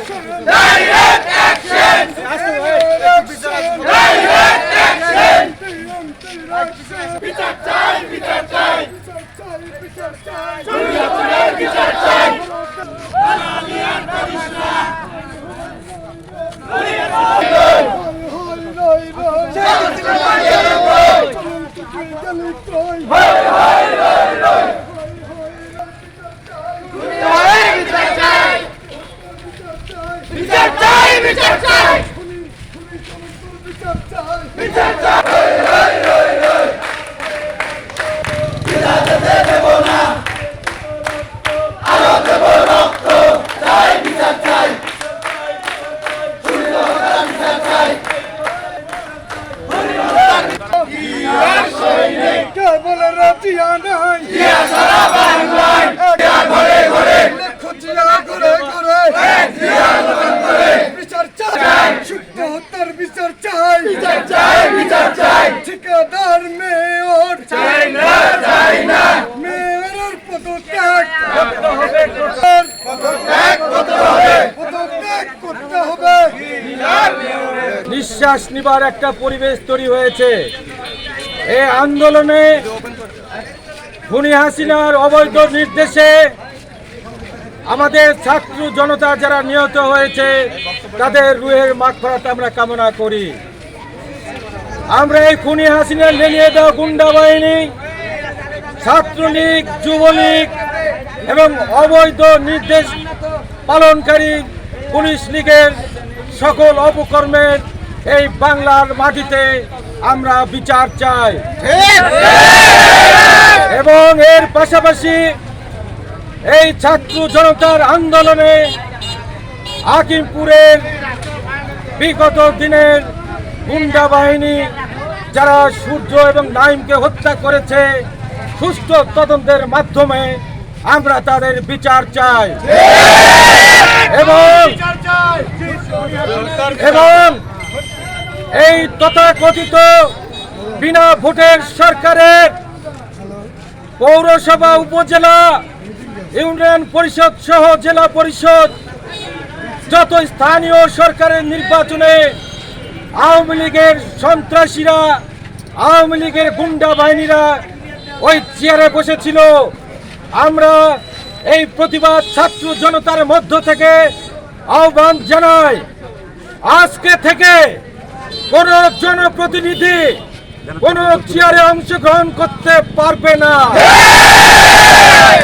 Direct action! Direct action! বিচার চাই বিচার চাই বিচার চাই বিচার চাই Hoi hoi hoi! ঠিকাদার মেয়র। চাই না চাই না মেয়রের পদত্যাগ পদত্যাগ করতে হবে। পদত্যাগ করতে হবে। নিঃশ্বাস নিবার একটা পরিবেশ তৈরি হয়েছে। এই আন্দোলনে খুনি হাসিনার অবৈধ নির্দেশে আমাদের ছাত্র জনতা যারা নিহত হয়েছে তাদের রুহের মাগফরাত আমরা কামনা করি। আমরা এই খুনি হাসিনা লেলিয়ে দেওয়া গুন্ডা বাহিনী, ছাত্রলীগ, যুবলীগ এবং অবৈধ নির্দেশ পালনকারী পুলিশ লীগের সকল অপকর্মের এই বাংলার মাটিতে আমরা বিচার চাই। এবং এর পাশাপাশি এই ছাত্র জনতার আন্দোলনে হাকিমপুরের বিগত দিনের গুন্ডা বাহিনী যারা সূর্য এবং নাইমকে হত্যা করেছে, সুষ্ঠু তদন্তের মাধ্যমে আমরা তাদের বিচার চাই। এবং এবং এই তথাকথিত বিনা ভোটের সরকারের পৌরসভা, উপজেলা, ইউনিয়ন পরিষদ সহ জেলা পরিষদ, যত স্থানীয় সরকারের নির্বাচনে আওয়ামী লীগের সন্ত্রাসীরা, আওয়ামী লীগের গুন্ডা বাহিনীরা ওই চেয়ারে বসেছিল। আমরা এই প্রতিবাদ ছাত্র জনতার মধ্য থেকে আহ্বান জানাই। আজকে থেকে কোন জনপ্রতিনিধি কোন চেয়ারে অংশগ্রহণ করতে পারবে না।